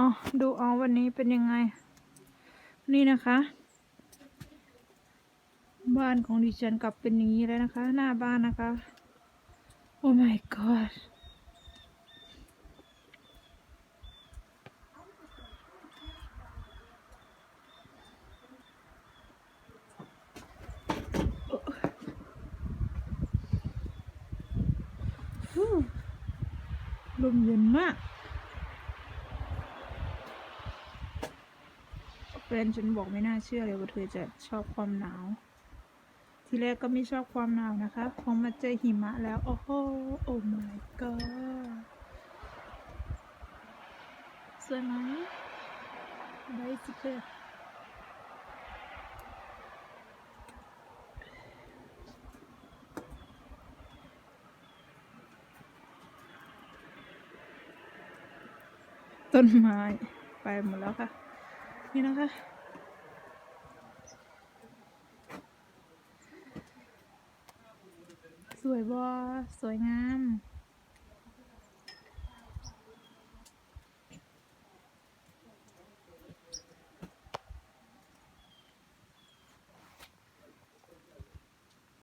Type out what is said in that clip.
อ๋อดูเอวันนี้เป็นยังไง นี่นะคะ บ้านของดิฉันกลับเป็นอย่างนี้แล้วนะคะ หน้าบ้านนะคะ โอ้ my god ลมเย็นมาก แฟนฉันบอกไม่น่าเชื่อเลยว่าเธอจะชอบความหนาว ทีแรกก็ไม่ชอบความหนาวนะคะพอมาเจอหิมะแล้ว โอ้โห โอ้ my god สวยไหมได้สิเพื่อต้นไม้ ไปหมดแล้วค่ะ นี่นะคะ สวยบอสวยงาม